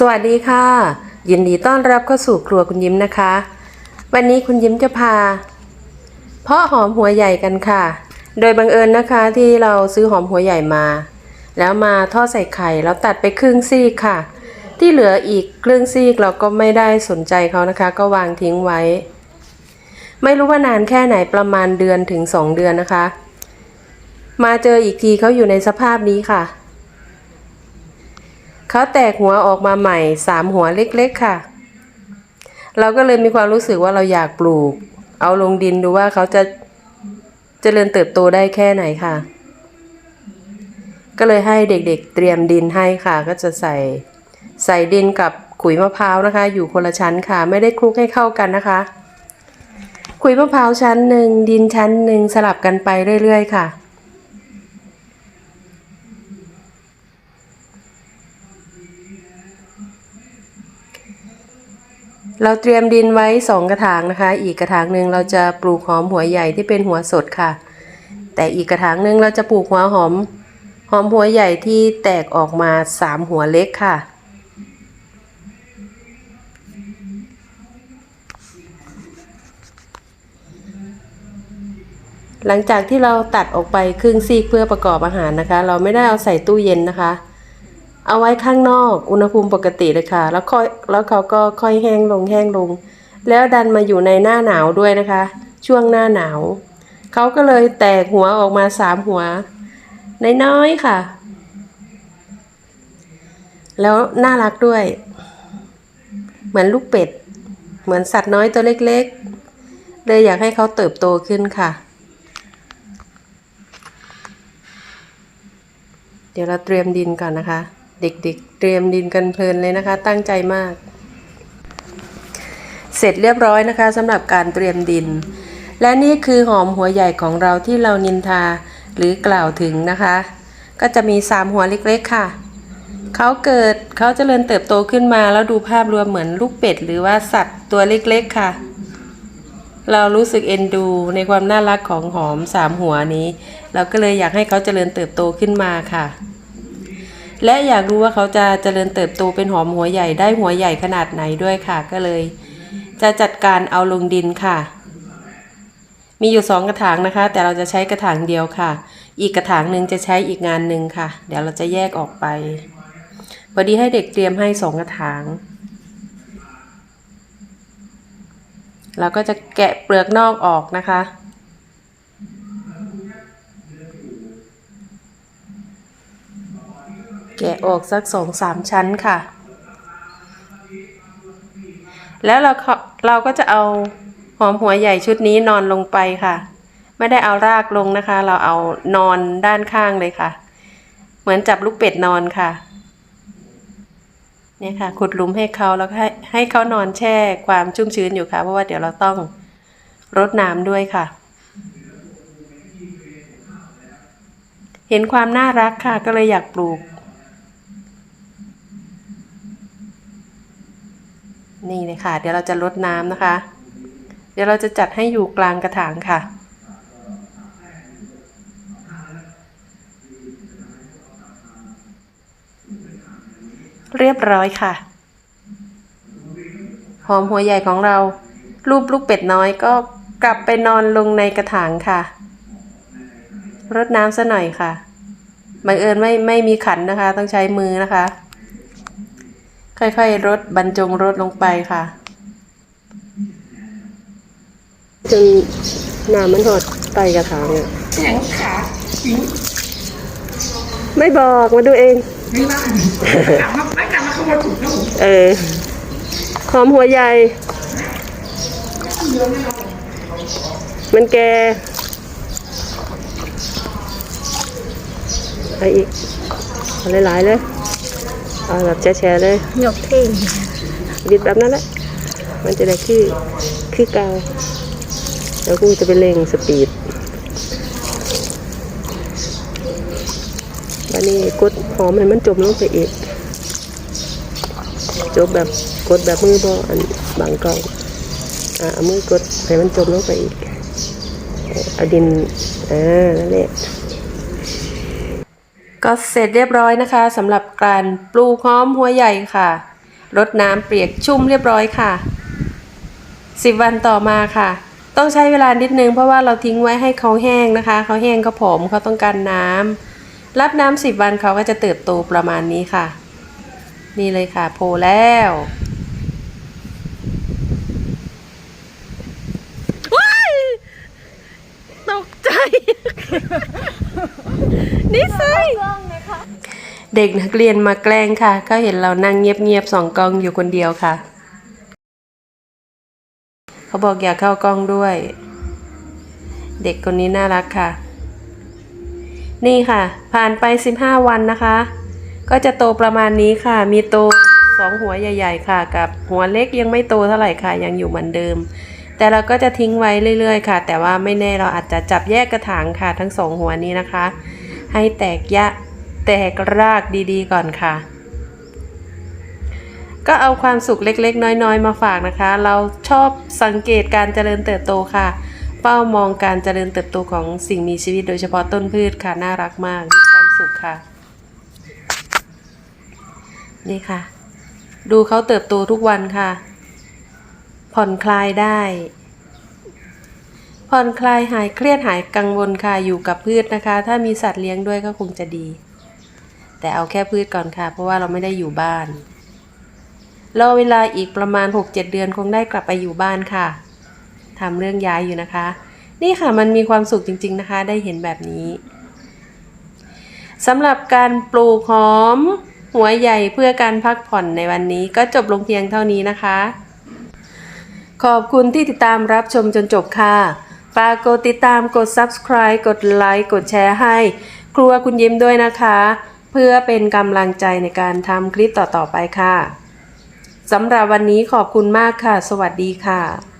สวัสดีค่ะ ยินดีต้อนรับเข้าสู่ครัวคุณยิ้มนะคะ วันนี้คุณยิ้มจะพา เพาะหอมหัวใหญ่กันค่ะ โดยบังเอิญนะคะที่เราซื้อหอมหัวใหญ่มา แล้วมาทอดใส่ไข่แล้วตัดไปครึ่งซีกค่ะ ที่เหลืออีกครึ่งซีกเราก็ไม่ได้สนใจเขานะคะ ก็วางทิ้งไว้ ไม่รู้ว่านานแค่ไหนประมาณเดือนถึงสองเดือนนะคะ มาเจออีกทีเขาอยู่ในสภาพนี้ค่ะ เขาแตกหัวออกมาใหม่สามหัวเล็กๆค่ะ เราก็เลยมีความรู้สึกว่าเราอยากปลูก เอาลงดินดูว่าเขาจะเจริญเติบโตได้แค่ไหนค่ะ ก็เลยให้เด็กๆเตรียมดินให้ค่ะ ก็จะใส่ใส่ดินกับขุยมะพร้าวนะคะ อยู่คนละชั้นค่ะ ไม่ได้คลุกให้เข้ากันนะคะขุยมะพร้าวชั้นหนึ่งดินชั้นหนึ่งสลับกันไปเรื่อยๆค่ะ เราเตรียมดินไว้สองกระถางนะคะ อีกกระถางหนึ่งเราจะปลูกหอมหัวใหญ่ที่เป็นหัวสดค่ะ แต่อีกกระถางหนึ่งเราจะปลูกหัวหอม หอมหัวใหญ่ที่แตกออกมาสามหัวเล็กค่ะ หลังจากที่เราตัดออกไปครึ่งซีกเพื่อประกอบอาหารนะคะ เราไม่ได้เอาใส่ตู้เย็นนะคะ เอาไว้ข้างนอกอุณหภูมิปกติเลยค่ะ แล้วค่อยแล้วเขาก็ค่อยแห้งลงแห้งลง แล้วดันมาอยู่ในหน้าหนาวด้วยนะคะ ช่วงหน้าหนาวเขาก็เลยแตกหัวออกมาสามหัวน้อยๆค่ะ แล้วน่ารักด้วย เหมือนลูกเป็ด เหมือนสัตว์น้อยตัวเล็กๆ เลยอยากให้เขาเติบโตขึ้นค่ะ เดี๋ยวเราเตรียมดินก่อนนะคะ เด็กๆ เตรียมดินกันเพลินเลยนะคะ ตั้งใจมาก เสร็จเรียบร้อยนะคะสำหรับการเตรียมดิน และนี่คือหอมหัวใหญ่ของเราที่เรานินทาหรือกล่าวถึงนะคะ ก็จะมีสามหัวเล็กๆค่ะเขาเกิดเขาเจริญเติบโตขึ้นมาแล้วดูภาพรวมเหมือนลูกเป็ด หรือว่าสัตว์ตัวเล็กๆค่ะ เรารู้สึกเอ็นดูในความน่ารักของหอมสามหัวนี้ เราก็เลยอยากให้เขาเจริญเติบโตขึ้นมาค่ะ และอยากรู้ว่าเขาจะเจริญเติบโตเป็นหอมหัวใหญ่ได้หัวใหญ่ขนาดไหนด้วยค่ะ ก็เลย จะจัดการเอาลงดินค่ะ มีอยู่สองกระถางนะคะ แต่เราจะใช้กระถางเดียวค่ะ อีกกระถางหนึ่งจะใช้อีกงานหนึ่งค่ะ เดี๋ยวเราจะแยกออกไปพอดีให้เด็กเตรียมให้สองกระถางเราก็จะแกะเปลือกนอกออกนะคะ แกะออกสักสองสามชั้นค่ะ แล้วเราเราก็จะเอาหอมหัวใหญ่ชุดนี้นอนลงไปค่ะ ไม่ได้เอารากลงนะคะ เราเอานอนด้านข้างเลยค่ะ เหมือนจับลูกเป็ดนอนค่ะเนี่ยค่ะขุดหลุมให้เขาแล้วให้ให้เขานอนแช่ความชุ่มชื้นอยู่ค่ะ เพราะว่าเดี๋ยวเราต้องรดน้ำด้วยค่ะ เห็นความน่ารักค่ะก็เลยอยากปลูก นี่เลยค่ะ เดี๋ยวเราจะรดน้ำนะคะ เดี๋ยวเราจะจัดให้อยู่กลางกระถางค่ะ เรียบร้อยค่ะ หอมหัวใหญ่ของเรา รูปลูกเป็ดน้อยก็กลับไปนอนลงในกระถางค่ะ รดน้ำซะหน่อยค่ะบังเอิญไม่ไม่มีขันนะคะ ต้องใช้มือนะคะ ค่อยๆรดบรรจงรดลงไปค่ะ จนน้ำมันหดไปกระถางอะแข็งขาไม่บอกมาดูเอง ไม่ได้กลับมาไม่กลับมาขโมยถูกนะผมเออหอมหัวใหญ่ มันแกไปอีกเอาหลายๆเลย เอาแบบแชร์ๆเลยยกเท่งบิดแบบนั้นแหละมันจะได้คือคือเกาวแล้วกูจะไปเร่งสปีดวันนี้กดหอมให้มันจมลงไปอีกจบแบบกดแบบมือบออันบางกล้องอ่าเอามือกดให้มันจมลงไปอีกเอาดินอ่านั่นแหละ ก็เสร็จเรียบร้อยนะคะสำหรับการปลูกหอมหัวใหญ่ค่ะรดน้ำเปียกชุ่มเรียบร้อยค่ะ 10 วันต่อมาค่ะ ต้องใช้เวลานิดนึงเพราะว่าเราทิ้งไว้ให้เขาแห้งนะคะเขาแห้งเขาผอมเขาต้องการน้ำรับน้ำ10 วันเขาก็จะเติบโตประมาณนี้ค่ะ นี่เลยค่ะโผล่แล้วตกใจ นิสัยเด็กนักเรียนมาแกล้งค่ะ ก็เห็นเรานั่งเงียบๆสองกล้องอยู่คนเดียวค่ะ เขาบอกอยากเข้ากล้องด้วย เด็กคนนี้น่ารักค่ะ นี่ค่ะ ผ่านไป 15 วันนะคะ ก็จะโตประมาณนี้ค่ะ มีโตสองหัวใหญ่ ๆ ค่ะ กับหัวเล็กยังไม่โตเท่าไหร่ค่ะ ยังอยู่เหมือนเดิม แต่เราก็จะทิ้งไว้เรื่อย ๆ ค่ะ แต่ว่าไม่แน่เราอาจจะจับแยกกระถางค่ะ ทั้งสองหัวนี้นะคะ ให้แตกยะแตกรากดีๆ ก่อนค่ะ ก็เอาความสุขเล็กๆ น้อยๆ มาฝากนะคะ เราชอบสังเกตการเจริญเติบโตค่ะ เป้ามองการเจริญเติบโตของสิ่งมีชีวิตโดยเฉพาะต้นพืชค่ะ น่ารักมากมีความสุขค่ะ นี่ค่ะ ดูเขาเติบโตทุกวันค่ะ ผ่อนคลายได้ ผ่อนคลายหายเครียดหายกังวลค่ะอยู่กับพืชนะคะ ถ้ามีสัตว์เลี้ยงด้วยก็คงจะดี แต่เอาแค่พืชก่อนค่ะ เพราะว่าเราไม่ได้อยู่บ้านรอเวลาอีกประมาณ 6-7 เดือนคงได้กลับไปอยู่บ้านค่ะทำเรื่องย้ายอยู่นะคะ นี่ค่ะมันมีความสุขจริง ๆนะคะ ได้เห็นแบบนี้สำหรับการปลูกหอม หัวใหญ่เพื่อการพักผ่อนในวันนี้ก็จบลงเพียงเท่านี้นะคะ ขอบคุณที่ติดตามรับชมจนจบค่ะ ฝากกดติดตามกด subscribe กดไลค์กดแชร์ให้ ครัวคุณยิ้มด้วยนะคะ เพื่อเป็นกำลังใจในการทำคลิปต่อๆไปค่ะสำหรับวันนี้ขอบคุณมากค่ะ สวัสดีค่ะ